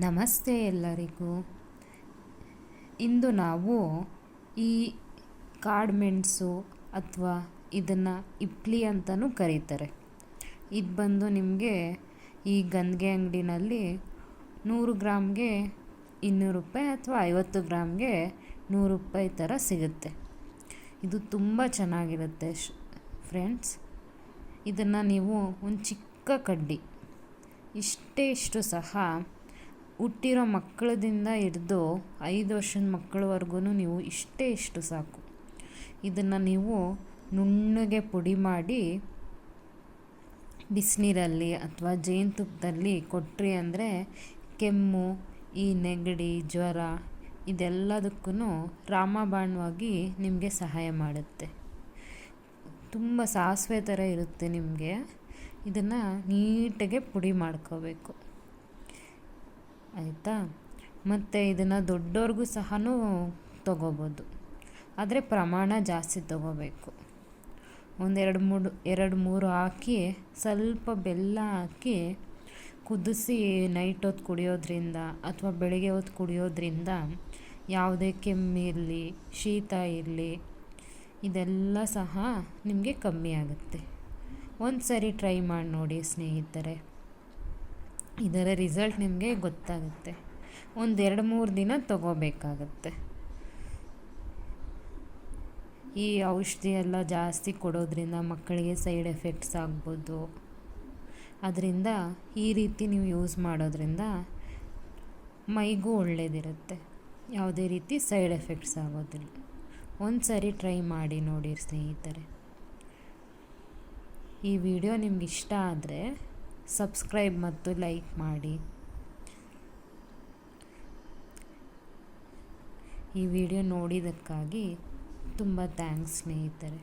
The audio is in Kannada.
ನಮಸ್ತೆ ಎಲ್ಲರಿಗೂ. ಇಂದು ನಾವು ಈ ಕಾಡುಮೆಣಸು ಅಥವಾ ಇದನ್ನು ಇಪ್ಲಿ ಅಂತಲೂ ಕರೀತಾರೆ. ಇದು ಬಂದು ನಿಮಗೆ ಈ ಗಂದಿಗೆ ಅಂಗಡಿನಲ್ಲಿ ನೂರು ಗ್ರಾಮ್ಗೆ ಇನ್ನೂರು ರೂಪಾಯಿ ಅಥವಾ ಐವತ್ತು ಗ್ರಾಮ್ಗೆ ನೂರು ರೂಪಾಯಿ ಥರ ಸಿಗುತ್ತೆ. ಇದು ತುಂಬ ಚೆನ್ನಾಗಿರುತ್ತೆ ಫ್ರೆಂಡ್ಸ್. ಇದನ್ನು ನೀವು ಒಂದು ಚಿಕ್ಕ ಕಡ್ಡಿ, ಇಷ್ಟೇ ಇಷ್ಟು ಸಹ ಹುಟ್ಟಿರೋ ಮಕ್ಕಳದಿಂದ ಹಿಡ್ದು ಐದು ವರ್ಷದ ಮಕ್ಕಳವರೆಗೂ ನೀವು ಇಷ್ಟೇ ಇಷ್ಟು ಸಾಕು. ಇದನ್ನು ನೀವು ನುಣ್ಣಗೆ ಪುಡಿ ಮಾಡಿ ಬಿಸಿನೀರಲ್ಲಿ ಅಥವಾ ಜೇನುತುಪ್ಪದಲ್ಲಿ ಕೊಟ್ರಿ ಅಂದರೆ ಕೆಮ್ಮು, ಈ ನೆಗಡಿ, ಜ್ವರ ಇದೆಲ್ಲದಕ್ಕೂ ರಾಮಬಾಣವಾಗಿ ನಿಮಗೆ ಸಹಾಯ ಮಾಡುತ್ತೆ. ತುಂಬ ಸಾಸಿವೆ ಥರ ಇರುತ್ತೆ ನಿಮಗೆ. ಇದನ್ನು ನೀಟಾಗೆ ಪುಡಿ ಮಾಡ್ಕೋಬೇಕು. ಆಯಿತಾ? ಮತ್ತು ಇದನ್ನು ದೊಡ್ಡವ್ರಿಗೂ ಸಹ ತೊಗೋಬೋದು. ಆದರೆ ಪ್ರಮಾಣ ಜಾಸ್ತಿ ತೊಗೋಬೇಕು. ಒಂದೆರಡು ಮೂರು ಎರಡು ಮೂರು ಹಾಕಿ, ಸ್ವಲ್ಪ ಬೆಲ್ಲ ಹಾಕಿ, ಕುದಿಸಿ ನೈಟ್ ಹೊತ್ತು ಕುಡಿಯೋದ್ರಿಂದ ಅಥವಾ ಬೆಳಗ್ಗೆ ಹೊತ್ತು ಕುಡಿಯೋದ್ರಿಂದ ಯಾವುದೇ ಕೆಮ್ಮಿರಲಿ ಶೀತ ಇರಲಿ, ಇದೆಲ್ಲ ಸಹ ನಿಮಗೆ ಕಮ್ಮಿ ಆಗುತ್ತೆ. ಒಂದು ಸರಿ ಟ್ರೈ ಮಾಡಿ ನೋಡಿ ಸ್ನೇಹಿತರೆ. ಇದರ ರಿಸಲ್ಟ್ ನಿಮಗೆ ಗೊತ್ತಾಗುತ್ತೆ. ಒಂದು ಎರಡು ಮೂರು ದಿನ ತಗೋಬೇಕಾಗತ್ತೆ. ಈ ಔಷಧಿ ಎಲ್ಲ ಜಾಸ್ತಿ ಕೊಡೋದ್ರಿಂದ ಮಕ್ಕಳಿಗೆ ಸೈಡ್ ಎಫೆಕ್ಟ್ಸ್ ಆಗ್ಬೋದು. ಅದರಿಂದ ಈ ರೀತಿ ನೀವು ಯೂಸ್ ಮಾಡೋದ್ರಿಂದ ಮೈಗೂ ಒಳ್ಳೆಯದಿರುತ್ತೆ ಯಾವುದೇ ರೀತಿ ಸೈಡ್ ಎಫೆಕ್ಟ್ಸ್ ಆಗೋದಿಲ್ಲ. ಒಂದು ಸರಿ ಟ್ರೈ ಮಾಡಿ ನೋಡಿ ಸ್ನೇಹಿತರೆ. ಈ ವಿಡಿಯೋ ನಿಮ್ಗೆ ಇಷ್ಟ ಆದರೆ ಸಬ್ಸ್ಕ್ರೈಬ್ ಮತ್ತು ಲೈಕ್ ಮಾಡಿ. ಈ ವಿಡಿಯೋ ನೋಡಿದ್ದಕ್ಕಾಗಿ ತುಂಬ ಥ್ಯಾಂಕ್ಸ್ ಸ್ನೇಹಿತರೆ.